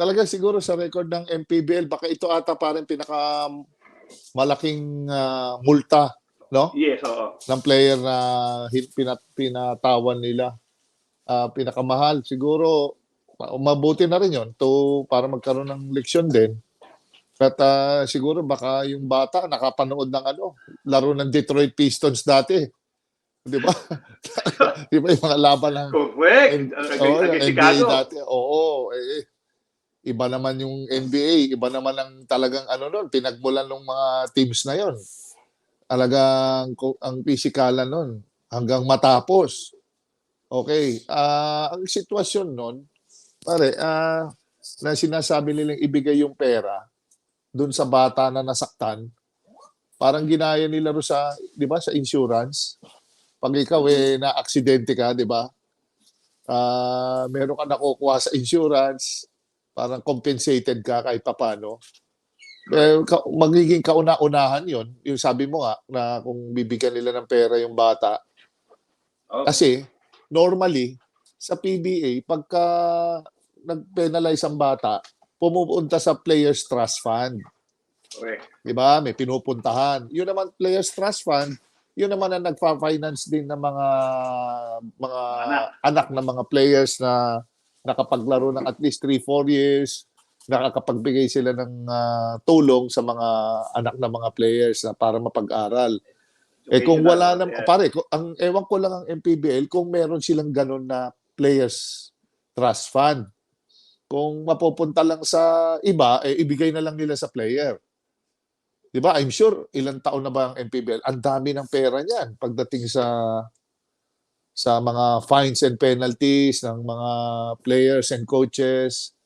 talaga siguro sa record ng MPBL, baka ito ata parang pinaka malaking ah, multa, no? Yes, oo. ng player na pinat, pinatawan nila. Ah, pinakamahal. Siguro, ma- mabuti na rin yon to para magkaroon ng leksyon din. At ah, siguro baka yung bata nakapanood ng ano, laro ng Detroit Pistons dati. Di ba? Di ba yung mga laban ng Correct. Ang- yung ang NBA Chicago. dati. Oo, eh, eh. Iba naman yung NBA, iba naman ang talagang ano noon, pinagmulan ng mga teams na yon. Talagang ko- ang pisikalan noon hanggang matapos. Okay, ah ang sitwasyon noon, pare, ah na sinasabi nilang ibigay yung pera doon sa bata na nasaktan, parang ginaya nila ro sa, 'di ba, sa insurance. Pag ikaw eh na aksidente ka, 'di ba? ah meron ka nakukuha sa insurance, parang compensated ka kahit papano. Eh, ka- magiging kauna-unahan yon yung sabi mo nga na kung bibigyan nila ng pera yung bata. Oh, Kasi normally sa PBA, pagka nag-penalize ang bata, pumupunta sa Players Trust Fund. correct. Di ba? May pinupuntahan. Yun naman, Players Trust Fund, yun naman ang nagpa-finance din ng mga mga Anak. anak ng mga players na nakapaglaro ng at least 3-4 years, nakakapagbigay sila ng ah, tulong sa mga anak ng mga players na para mapag-aral. Eh kung wala na, Yeah. pare, ang ewan ko lang ang MPBL kung meron silang ganun na players trust fund. Kung mapupunta lang sa iba, eh ibigay na lang nila sa player. 'Di ba? I'm sure ilang taon na ba ang MPBL? Ang dami ng pera niyan pagdating sa sa mga fines and penalties ng mga players and coaches.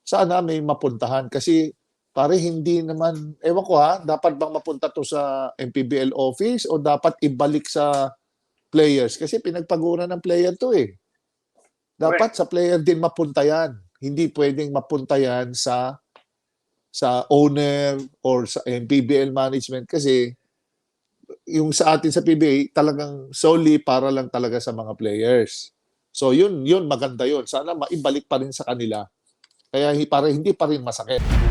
Sana may mapuntahan kasi pare hindi naman ewan ko ha, dapat bang mapunta to sa MPBL office o dapat ibalik sa players kasi pinagpaguran ng player to eh. Dapat sa player din mapunta yan. Hindi pwedeng mapunta yan sa sa owner or sa MPBL management kasi yung sa atin sa PBA talagang solely para lang talaga sa mga players. So yun, yun maganda yun. Sana maibalik pa rin sa kanila. Kaya para hindi pa rin masakit.